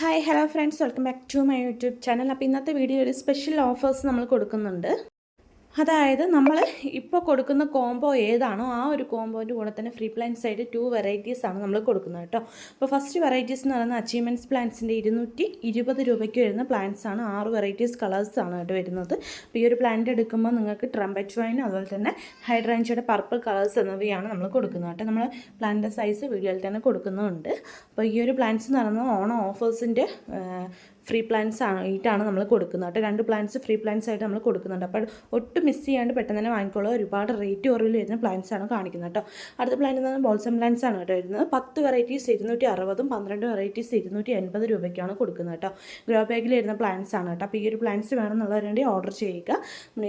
Hi hello friends welcome back to my YouTube channel അപ്പോൾ ഇന്നത്തെ video ഒരു special offers നമ്മൾ കൊടുക്കുന്നുണ്ട്. അതായത് നമ്മൾ ഇപ്പോൾ കൊടുക്കുന്ന കോംബോ ഏതാണോ ആ ഒരു കോംബോന്റെ കൂടെ തന്നെ ഫ്രീ പ്ലാൻസ് ആയിട്ട് ടു വെറൈറ്റീസ് ആണ് നമ്മൾ കൊടുക്കുന്നത് കേട്ടോ. അപ്പോൾ ഫസ്റ്റ് വെറൈറ്റീസ് എന്ന് പറയുന്നത് അച്ചീവ്മെന്റ്സ് പ്ലാൻസിന്റെ ഇരുന്നൂറ്റി ഇരുപത് രൂപയ്ക്ക് വരുന്ന പ്ലാൻസ് ആണ്. ആറ് വെറൈറ്റീസ് കളേഴ്സ് ആണ് കേട്ടോ വരുന്നത്. അപ്പോൾ ഈ ഒരു പ്ലാന്റ് എടുക്കുമ്പോൾ നിങ്ങൾക്ക് ട്രംപറ്റ് വൈൻ അതുപോലെ തന്നെ ഹൈഡ്രാഞ്ചയുടെ പർപ്പിൾ കളേഴ്സ് എന്നിവയാണ് നമ്മൾ കൊടുക്കുന്നത് കേട്ടോ. നമ്മൾ പ്ലാന്റിന്റെ സൈസ് വീഡിയോയിൽ തന്നെ കൊടുക്കുന്നുണ്ട്. അപ്പോൾ ഈ ഒരു പ്ലാന്റ്സ് എന്ന് പറയുന്നത് ഓണം ഓഫേഴ്സിന്റെ ഫ്രീ പ്ലാൻസ് ആയിട്ടാണ് നമ്മൾ കൊടുക്കുന്നത്. കേട്ടോ. രണ്ട് പ്ലാൻസ് ഫ്രീ പ്ലാൻസ് ആയിട്ട് നമ്മൾ കൊടുക്കുന്നുണ്ട്. അപ്പോൾ ഒട്ടും മിസ് ചെയ്യാണ്ട് പെട്ടെന്ന് തന്നെ വാങ്ങിക്കോളൂ. ഒരുപാട് റേറ്റ് കുറവിൽ വരുന്ന പ്ലാന്റ്സ് ആണ് കാണിക്കുന്നത് കേട്ടോ. അടുത്ത പ്ലാന്റ് എന്ന് പറഞ്ഞാൽ ബോൾസം പ്ലാൻസ് ആണ് കേട്ടോ വരുന്നത്. പത്ത് വെറൈറ്റീസ് ഇരുന്നൂറ്റി അറുപതും പന്ത്രണ്ട് വെറൈറ്റീസ് ഇരുന്നൂറ്റി എൺപത് രൂപയ്ക്കാണ് കൊടുക്കുന്നത് കേട്ടോ. ഗ്രോ ബാഗിൽ വരുന്ന പ്ലാൻസ് ആണ് കേട്ടോ. അപ്പോൾ ഈ ഒരു പ്ലാൻസ് വേണമെന്നുള്ളവർ വേണ്ടി ഓർഡർ ചെയ്യുക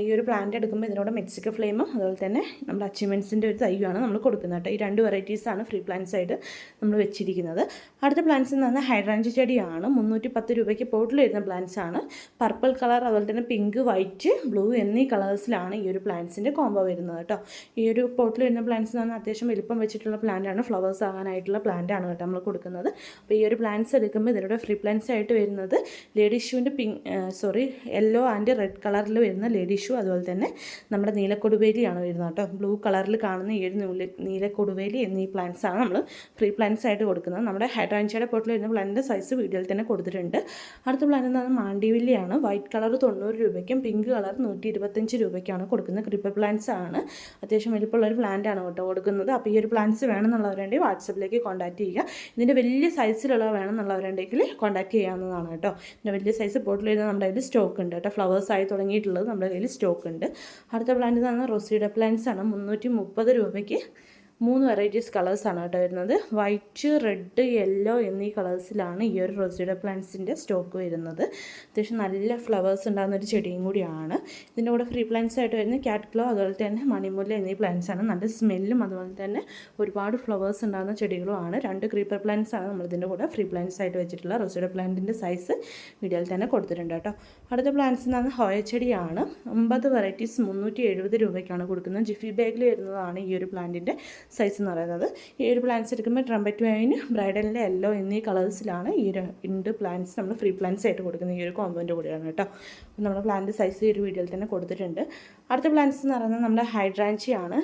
ഈ ഒരു പ്ലാന്റ് എടുക്കുമ്പോൾ ഇതിനോട് മെക്സിക്കോ ഫ്ലെയിമും അതുപോലെ തന്നെ നമ്മുടെ അച്ചീവ്മെന്റ്സിന്റെ ഒരു തൈയാണ് നമ്മൾ കൊടുക്കുന്നത് കേട്ടോ. ഈ രണ്ട് വെറൈറ്റീസാണ് ഫ്രീ പ്ലാൻസ് ആയിട്ട് നമ്മൾ വെച്ചിരിക്കുന്നത്. അടുത്ത പ്ലാൻസ് എന്ന് പറഞ്ഞാൽ ഹൈഡ്രാഞ്ച് ചെടിയാണ്. മുന്നൂറ്റി പത്ത് രൂപയ്ക്ക് പോട്ടിൽ വരുന്ന പ്ലാന്റ്സ് ആണ്. പർപ്പിൾ കളർ അതുപോലെ തന്നെ പിങ്ക് വൈറ്റ് ബ്ലൂ എന്നീ കളേഴ്സിലാണ് ഈ ഒരു പ്ലാന്റ്സിന്റെ കോംബോ വരുന്നത് കേട്ടോ. ഈ ഒരു പോട്ടിൽ വരുന്ന പ്ലാന്റ്സ് എന്ന് പറഞ്ഞാൽ അത്യാവശ്യം വലിപ്പം വെച്ചിട്ടുള്ള പ്ലാന്റ് ആണ്. ഫ്ലവേഴ്സ് ആകാനായിട്ടുള്ള ആണ് കേട്ടോ നമ്മൾ കൊടുക്കുന്നത്. അപ്പോൾ ഈ ഒരു പ്ലാന്റ്സ് എടുക്കുമ്പോൾ ഇതിലൂടെ ഫ്രീ പ്ലാന്റ്സ് ആയിട്ട് വരുന്നത് lady ഷൂവിന്റെ pink sorry yellow and red കളറിൽ വരുന്ന ലേഡി ഷൂ അതുപോലെ തന്നെ നമ്മുടെ നീലക്കൊടുവേലിയാണ് വരുന്നത് കേട്ടോ. ബ്ലൂ കളറിൽ കാണുന്ന ഈ ഒരു നൂൽ നീലക്കൊടുവേലി എന്നീ ആണ് നമ്മൾ ഫ്രീ പ്ലാന്റ്സ് ആയിട്ട് കൊടുക്കുന്നത്. നമ്മുടെ ഹൈഡ്രാൻഷ്യയുടെ പോട്ടിൽ വരുന്ന പ്ലാന്റിന്റെ സൈസ് വീഡിയോയിൽ തന്നെ കൊടുത്തിട്ടുണ്ട്. അടുത്ത പ്ലാൻ പറഞ്ഞാൽ മാണ്ടിവില്ലിയാണ് വൈറ്റ് കളർ തൊണ്ണൂറ് രൂപയ്ക്കും പിങ്ക് കളർ നൂറ്റി ഇരുപത്തഞ്ച് രൂപയ്ക്കാണ് കൊടുക്കുന്നത് ക്രിപ്പർ പ്ലാന്റ്സ് ആണ്. അത്യാവശ്യം വലിപ്പമുള്ള ഒരു പ്ലാന്റ് ആണ് കേട്ടോ കൊടുക്കുന്നത്. അപ്പോൾ ഈ ഒരു പ്ലാന്റ്സ് വേണമെന്നുള്ളവരുണ്ടെങ്കിൽ വാട്സപ്പിലേക്ക് കോൺടാക്റ്റ് ചെയ്യുക. ഇതിന്റെ വലിയ സൈസിലുള്ള വേണമെന്നുള്ളവരുണ്ടെങ്കിൽ കോൺടാക്ട് ചെയ്യാവുന്നതാണ് കേട്ടോ. ഇതിന്റെ വലിയ സൈസ് ബോട്ടിൽ ചെയ്ത് നമ്മുടെ കയ്യിൽ സ്റ്റോക്ക് ഉണ്ട് കേട്ടോ. ഫ്ലവേഴ്സ് ആയി തുടങ്ങിയിട്ടുള്ളത് നമ്മുടെ കയ്യിൽ സ്റ്റോക്ക് ഉണ്ട്. അടുത്ത പ്ലാന്റ് എന്ന് പറഞ്ഞാൽ റൊസീഡ പ്ലാന്റ്സ് ആണ്. മുന്നൂറ്റി മുപ്പത് രൂപയ്ക്ക് മൂന്ന് വെറൈറ്റീസ് കളേഴ്സാണ് കേട്ടോ വരുന്നത്. വൈറ്റ് റെഡ് യെല്ലോ എന്നീ കളേഴ്സിലാണ് ഈ ഒരു റോസിഡ പ്ലാന്റ്സിന്റെ സ്റ്റോക്ക് വരുന്നത്. അത്യാവശ്യം നല്ല ഫ്ലവേഴ്സ് ഉണ്ടാകുന്ന ഒരു ചെടിയും കൂടിയാണ്. ഇതിന്റെ കൂടെ ഫ്രീ പ്ലാന്റ്സ് ആയിട്ട് വരുന്നത് ക്യാറ്റ് ക്ലോ അതുപോലെ തന്നെ മണിമുല്ല എന്നീ പ്ലാന്റ്സ് ആണ്. നല്ല സ്മെല്ലും അതുപോലെ തന്നെ ഒരുപാട് ഫ്ലവേഴ്സ് ഉണ്ടാകുന്ന ചെടികളുമാണ് രണ്ട് ക്രീപ്പർ പ്ലാന്റ്സ് ആണ് നമ്മൾ ഇതിന്റെ കൂടെ ഫ്രീ പ്ലാന്റ്സ് ആയിട്ട് വെച്ചിട്ടുള്ള റോസിഡ പ്ലാന്റിന്റെ സൈസ് വീഡിയോയിൽ തന്നെ കൊടുത്തിട്ടുണ്ട് കേട്ടോ. അടുത്ത പ്ലാന്റ്സ് എന്ന് പറഞ്ഞാൽ ഹോയ ചെടിയാണ്. ഒമ്പത് വെറൈറ്റീസ് മുന്നൂറ്റി രൂപയ്ക്കാണ് കൊടുക്കുന്നത്. ജിഫി ബാഗിൽ വരുന്നതാണ് ഈ ഒരു പ്ലാന്റിന്റെ സൈസ് എന്ന് പറയുന്നത്. ഈ ഒരു പ്ലാന്റ്സ് എടുക്കുമ്പോൾ ട്രംപറ്റ് വൈന് ബ്രൈഡലിന്റെ യെല്ലോ എന്നീ കളേഴ്സിലാണ് ഈ ഒരു ഇണ്ട് പ്ലാന്റ്സ് നമ്മൾ ഫ്രീ പ്ലാന്റ്സ് ആയിട്ട് കൊടുക്കുന്ന ഈ ഒരു കോമ്പോന്റെ കൂടിയാണ് കേട്ടോ. നമ്മുടെ പ്ലാന്റ് സൈസ് ഈ ഒരു വീഡിയോയിൽ തന്നെ കൊടുത്തിട്ടുണ്ട്. അടുത്ത പ്ലാന്റ്സ് എന്ന് പറയുന്നത് നമ്മുടെ ഹൈഡ്രാഞ്ചിയാണ്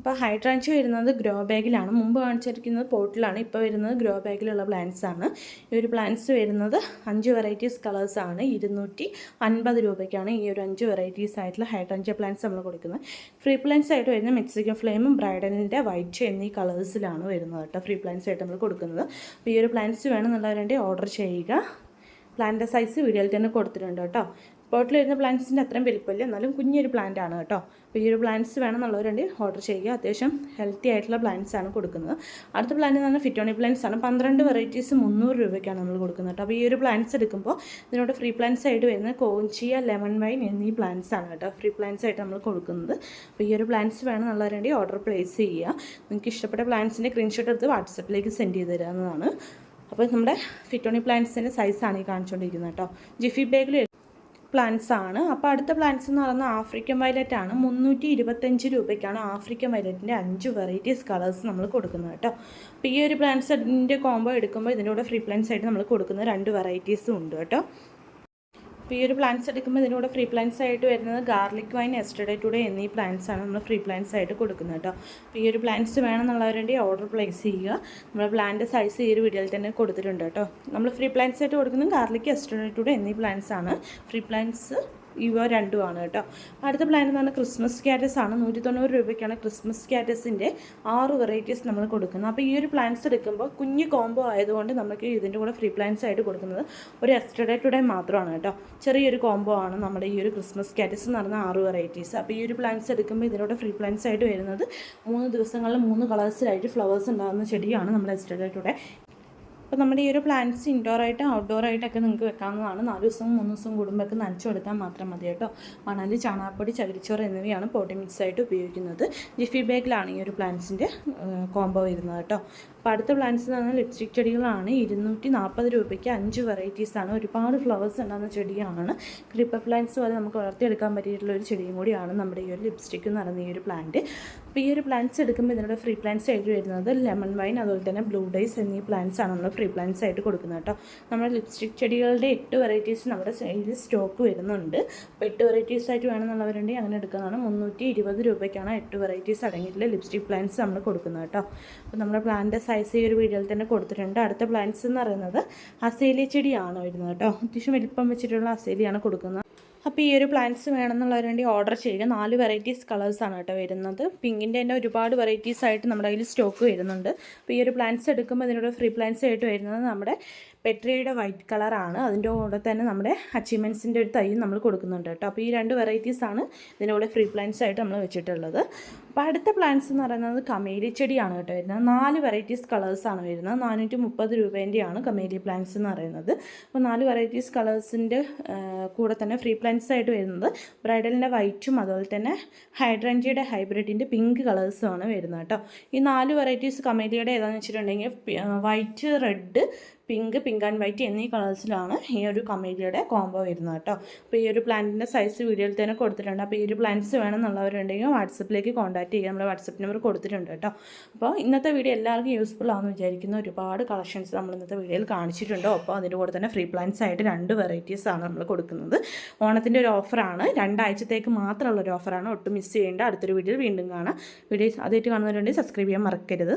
അപ്പോൾ ഹൈഡ്രാഞ്ച് വരുന്നത് ഗ്രോ ബാഗിലാണ്. മുമ്പ് കാണിച്ചിരിക്കുന്നത് പോട്ടിലാണ്. ഇപ്പോൾ വരുന്നത് ഗ്രോ ബാഗിലുള്ള പ്ലാന്റ്സ് ആണ്. ഈ ഒരു പ്ലാന്റ്സ് വരുന്നത് അഞ്ച് വെറൈറ്റീസ് കളേഴ്സ് ആണ്. ഇരുന്നൂറ്റി അൻപത് രൂപയ്ക്കാണ് ഈ ഒരു അഞ്ച് വെറൈറ്റീസ് ആയിട്ടുള്ള ഹൈഡ്രാഞ്ച പ്ലാന്റ്സ് നമ്മൾ കൊടുക്കുന്നത്. ഫ്രീ പ്ലാന്റ്സ് ആയിട്ട് വരുന്ന മെക്സിക്കൻ ഫ്ലെയിമും ബ്രൈഡലിന്റെ വൈറ്റ് എന്നീ കളേഴ്സിലാണ് വരുന്നത് കേട്ടോ ഫ്രീ പ്ലാന്റ്സ് ആയിട്ട് നമ്മൾ കൊടുക്കുന്നത്. അപ്പോൾ ഈ ഒരു പ്ലാന്റ്സ് വേണമെന്നുള്ളവരുടെ ഓർഡർ ചെയ്യുക. പ്ലാന്റ് സൈസ് വീഡിയോയിൽ തന്നെ കൊടുത്തിട്ടുണ്ട് കേട്ടോ. പോട്ടിൽ വരുന്ന പ്ലാന്റ്സിന്റെ അത്രയും വലിപ്പമില്ല. എന്നാലും കുഞ്ഞൊരു പ്ലാന്റ് ആണ് കേട്ടോ. അപ്പോൾ ഈ ഒരു പ്ലാന്റ്സ് വേണമെന്നുള്ളവരുണ്ട്. ഓർഡർ ചെയ്യുക. അത്യാവശ്യം ഹെൽത്തി ആയിട്ടുള്ള പ്ലാന്റ്സ് ആണ് കൊടുക്കുന്നത്. അടുത്ത പ്ലാന്റ് എന്ന് പറഞ്ഞാൽ ഫിറ്റോണി പ്ലാന്റ്സ് ആണ്. പന്ത്രണ്ട് വെറൈറ്റീസ് മുന്നൂറ് രൂപയ്ക്കാണ് നമ്മൾ കൊടുക്കുന്നത് കേട്ടോ. അപ്പോൾ ഈ ഒരു പ്ലാന്റ്സ് എടുക്കുമ്പോൾ ഇതിനോട് ഫ്രീ പ്ലാന്റ്സ് ആയിട്ട് വരുന്ന കോഞ്ചിയ ലെമൺ വൈൻ എന്നീ പ്ലാന്റ്സ് ആണ് കേട്ടോ. ഫ്രീ പ്ലാന്റ്സ് ആയിട്ട് നമ്മൾ കൊടുക്കുന്നത്. അപ്പോൾ ഈ ഒരു പ്ലാന്റ്സ് വേണമെന്നുള്ളവരുണ്ട് ഓർഡർ പ്ലേസ് ചെയ്യുക. നിങ്ങൾക്ക് ഇഷ്ടപ്പെട്ട പ്ലാന്റ്സിന്റെ സ്ക്രീൻഷോട്ട് എടുത്ത് വാട്സപ്പിലേക്ക് സെൻഡ് ചെയ്ത് തരാവുന്നതാണ്. അപ്പോൾ നമ്മുടെ ഫിറ്റോണി പ്ലാന്റ്സിന്റെ സൈസാണ് ഈ കാണിച്ചുകൊണ്ടിരിക്കുന്നത് കേട്ടോ. ജിഫി ബാഗിൽ പ്ലാന്റ്സ് ആണ്. അപ്പോൾ അടുത്ത പ്ലാന്റ്സ് എന്ന് പറയുന്നത് ആഫ്രിക്കൻ വയലറ്റ് ആണ്. മുന്നൂറ്റി ഇരുപത്തഞ്ച് രൂപയ്ക്കാണ് ആഫ്രിക്കൻ വയലറ്റിന്റെ അഞ്ച് വെറൈറ്റീസ് കളേഴ്സ് നമ്മൾ കൊടുക്കുന്നത് കേട്ടോ. അപ്പോൾ ഈ ഒരു പ്ലാന്റ്സിന്റെ കോംബോ എടുക്കുമ്പോൾ ഇതിന്റെ കൂടെ ഫ്രീ പ്ലാന്റ്സ് ആയിട്ട് നമ്മൾ കൊടുക്കുന്ന രണ്ട് വെറൈറ്റീസും ഉണ്ട് കേട്ടോ. അപ്പോൾ ഈ ഒരു പ്ലാന്റ്സ് എടുക്കുമ്പോൾ ഇതിനൂടെ ഫ്രീ പ്ലാന്റ്സ് ആയിട്ട് വരുന്നത് ഗാർലിക് വൈൻ എസ്റ്റഡേ ടുഡേ എന്നീ പ്ലാന്റ്സ് ആണ് നമ്മൾ ഫ്രീ പ്ലാന്റ്സ് ആയിട്ട് കൊടുക്കുന്നത് കേട്ടോ. അപ്പോൾ ഈ ഒരു പ്ലാന്റ്സ് വേണമെന്നുള്ളവരുടെ ഓർഡർ പ്ലേസ് ചെയ്യുക. നമ്മൾ പ്ലാന്റ് സൈസ് ഈ ഒരു വീഡിയോയിൽ തന്നെ കൊടുത്തിട്ടുണ്ട് കേട്ടോ. നമ്മൾ ഫ്രീ പ്ലാന്റ്സ് ആയിട്ട് കൊടുക്കുന്നത് ഗാർലിക് എസ്റ്റഡേ ടുഡേ എന്നീ പ്ലാന്റ്സ് ആണ്. ഫ്രീ പ്ലാന്റ്സ് ഇവ രണ്ടുമാണ് കേട്ടോ. അടുത്ത പ്ലാൻ എന്ന് പറഞ്ഞാൽ ക്രിസ്മസ് കാറ്റസ് ആണ്. നൂറ്റി തൊണ്ണൂറ് രൂപയ്ക്കാണ് ക്രിസ്മസ് ക്യാറ്റസിന്റെ ആറ് വെറൈറ്റീസ് നമ്മൾ കൊടുക്കുന്നത്. അപ്പോൾ ഈ ഒരു പ്ലാൻസ് എടുക്കുമ്പോൾ കുഞ്ഞ് കോംബോ ആയതുകൊണ്ട് നമുക്ക് ഇതിന്റെ കൂടെ ഫ്രീ പ്ലാൻസ് ആയിട്ട് കൊടുക്കുന്നത് ഒരു എസ്റ്റർഡേ ടുഡേ മാത്രമാണ് കേട്ടോ. ചെറിയൊരു കോംബോ ആണ് നമ്മുടെ ഈ ഒരു ക്രിസ്മസ് കാറ്റസ് എന്ന് പറഞ്ഞ ആറ് വെറൈറ്റീസ് അപ്പോൾ ഈ ഒരു പ്ലാൻസ് എടുക്കുമ്പോൾ ഇതിനോട് ഫ്രീ പ്ലാൻസ് ആയിട്ട് വരുന്നത് മൂന്ന് ദിവസങ്ങളിൽ മൂന്ന് കളേഴ്സിലായിട്ട് ഫ്ലവേഴ്സ് ഉണ്ടാകുന്ന ചെടിയാണ് നമ്മുടെ എസ്റ്റർഡേ ടുഡേ അപ്പോൾ നമ്മുടെ ഈ ഒരു പ്ലാന്റ്സ് ഇൻഡോർ ആയിട്ട് ഔട്ട്ഡോർ ആയിട്ടൊക്കെ നിങ്ങൾക്ക് വെക്കാവുന്നതാണ്. നാല് ദിവസവും മൂന്ന് ദിവസവും കുടുംബമൊക്കെ നനച്ചു കൊടുത്താൽ മാത്രം മതി കേട്ടോ. മണൽ ചാണകപ്പൊടി ചകിരിച്ചോറ് എന്നിവയാണ് പോട്ടി മിക്സ് ആയിട്ട് ഉപയോഗിക്കുന്നത്. ജിഫി ബാഗിലാണ് ഈ ഒരു പ്ലാന്റ്സിന്റെ കോംബോ വരുന്നത് കേട്ടോ. അപ്പോൾ അടുത്ത പ്ലാന്റ്സ് എന്ന് പറഞ്ഞാൽ ലിപ്സ്റ്റിക് ചെടികളാണ്. ഇരുന്നൂറ്റി നാൽപ്പത് രൂപയ്ക്ക് അഞ്ച് വെറൈറ്റീസാണ് ഒരുപാട് ഫ്ലവേഴ്സ് ഉണ്ടാകുന്ന ചെടിയാണ്. ക്രീപ്പർ പ്ലാന്റ്സ് പോലെ നമുക്ക് വളർത്തിയെടുക്കാൻ പറ്റിയിട്ടുള്ള ഒരു ചെടിയും കൂടിയാണ് നമ്മുടെ ഈ ഒരു ലിപ്സ്റ്റിക് എന്ന് പറയുന്ന ഈ ഒരു പ്ലാന്റ് അപ്പോൾ ഈ ഒരു പ്ലാന്റ്സ് എടുക്കുമ്പോൾ ഇതിനോട് ഫ്രീ പ്ലാന്റ്സ് ആയിട്ട് വരുന്നത് ലെമൺ വൈൻ അതുപോലെ തന്നെ ബ്ലൂ ഡൈസ് എന്നീ പ്ലാന്റ്സ് ആണ് നമ്മൾ ഫ്രീ പ്ലാന്റ്സ് ആയിട്ട് കൊടുക്കുന്നത് കേട്ടോ. നമ്മുടെ ലിപ്സ്റ്റിക് ചെടികളുടെ എട്ട് വെറൈറ്റീസ് നമ്മുടെ സൈഡിൽ സ്റ്റോക്ക് വരുന്നുണ്ട്. അപ്പോൾ എട്ട് വെറൈറ്റീസ് ആയിട്ട് വേണമെന്നുള്ളവരുണ്ടെങ്കിൽ അങ്ങനെ എടുക്കുന്നതാണ്. മുന്നൂറ്റി ഇരുപത് രൂപയ്ക്കാണ് എട്ട് വെറൈറ്റീസ് അടങ്ങിയിട്ടുള്ള ലിപ്സ്റ്റിക് പ്ലാന്റ്സ് നമ്മൾ കൊടുക്കുന്നത് കേട്ടോ. അപ്പോൾ നമ്മുടെ പ്ലാന്റ് സൈസ് ഈ ഒരു വീഡിയോയിൽ തന്നെ കൊടുത്തിട്ടുണ്ട്. അടുത്ത പ്ലാന്റ്സ് എന്ന് പറയുന്നത് അസേലി ചെടിയാണ് വരുന്നത് കേട്ടോ. അത്യാവശ്യം വലിപ്പം വെച്ചിട്ടുള്ള അസേലിയാണ് കൊടുക്കുന്നത്. അപ്പോൾ ഈ ഒരു പ്ലാന്റ്സ് വേണമെന്നുള്ളവർ വേണ്ടി ഓർഡർ ചെയ്യുക. നാല് വെറൈറ്റീസ് കളേഴ്സാണ് കേട്ടോ വരുന്നത്. പിങ്കിന്റെ തന്നെ ഒരുപാട് വെറൈറ്റീസ് ആയിട്ട് നമ്മുടെ കയ്യിൽ സ്റ്റോക്ക് വരുന്നുണ്ട്. അപ്പോൾ ഈ ഒരു പ്ലാന്റ്സ് എടുക്കുമ്പോൾ ഇതിനോട് ഫ്രീ പ്ലാന്റ്സ് ആയിട്ട് വരുന്നത് നമ്മുടെ പെട്രിയുടെ വൈറ്റ് കളറാണ് അതിന്റെ കൂടെ തന്നെ നമ്മുടെ അച്ചീവ്മെന്റ്സിന്റെ ഒരു തൈ നമ്മൾ കൊടുക്കുന്നുണ്ട് കേട്ടോ. അപ്പോൾ ഈ രണ്ട് വെറൈറ്റീസാണ് ഇതിന്റെ കൂടെ ഫ്രീ പ്ലാന്റ്സ് ആയിട്ട് നമ്മൾ വെച്ചിട്ടുള്ളത്. അപ്പോൾ അടുത്ത പ്ലാന്റ്സ് എന്ന് പറയുന്നത് കമേലി ചെടിയാണ് കേട്ടോ വരുന്നത്. നാല് വെറൈറ്റീസ് കളേഴ്സാണ് വരുന്നത്. നാനൂറ്റി മുപ്പത് രൂപേന്റെയാണ് കമേലി പ്ലാന്റ്സ് എന്ന് പറയുന്നത്. അപ്പോൾ നാല് വെറൈറ്റീസ് കളേഴ്സിന്റെ കൂടെ തന്നെ ഫ്രീ പ്ലാന്റ്സ് ആയിട്ട് വരുന്നത്. ബ്രൈഡലിന്റെ വൈറ്റും അതുപോലെ തന്നെ ഹൈഡ്രൻജിയുടെ ഹൈബ്രിഡിന്റെ പിങ്ക് കളേഴ്സുമാണ് വരുന്നത് കേട്ടോ. ഈ നാല് വെറൈറ്റീസ് കമേലിയുടെ ഏതാണെന്ന് വെച്ചിട്ടുണ്ടെങ്കിൽ white red pink pink and white എന്നീ കളേഴ്സിലാണ് ഈ ഒരു കമേലിയുടെ കോംബോ വരുന്നത് കേട്ടോ. അപ്പോൾ ഈ ഒരു പ്ലാന്റിന്റെ സൈസ് വീഡിയോയിൽ തന്നെ കൊടുത്തിട്ടുണ്ട്. അപ്പോൾ ഈ ഒരു പ്ലാന്റ്സ് വേണമെന്നുള്ളവരുണ്ടെങ്കിൽ വാട്സപ്പിലേക്ക് കോൺടാക്ട് ചെയ്യുക നമ്മുടെ വാട്സപ്പ് നമ്പർ കൊടുത്തിട്ടുണ്ട് കേട്ടോ. അപ്പോൾ ഇന്നത്തെ വീഡിയോ എല്ലാവർക്കും യൂസ്ഫുൾ ആണെന്ന് വിചാരിക്കുന്ന. ഒരുപാട് കളക്ഷൻസ് നമ്മൾ ഇന്നത്തെ വീഡിയോയിൽ കാണിച്ചിട്ടുണ്ട്. അപ്പോൾ അതിന്റെ കൂടെ തന്നെ ഫ്രീ പ്ലാന്റ്സ് ആയിട്ട് രണ്ട് വെറൈറ്റീസ് ആണ് നമ്മൾ കൊടുക്കുന്നത്. ഓണത്തിന്റെ ഒരു ഓഫറാണ്. രണ്ടാഴ്ചത്തേക്ക് മാത്രമുള്ള ഒരു ഓഫറാണ്. ഒട്ടും മിസ് ചെയ്യേണ്ട. അടുത്തൊരു വീഡിയോയിൽ വീണ്ടും കാണാം. വീഡിയോ ആദ്യമായിട്ട് കാണുന്നവരുണ്ടെങ്കിൽ സബ്സ്ക്രൈബ് ചെയ്യാൻ മറക്കരുത്.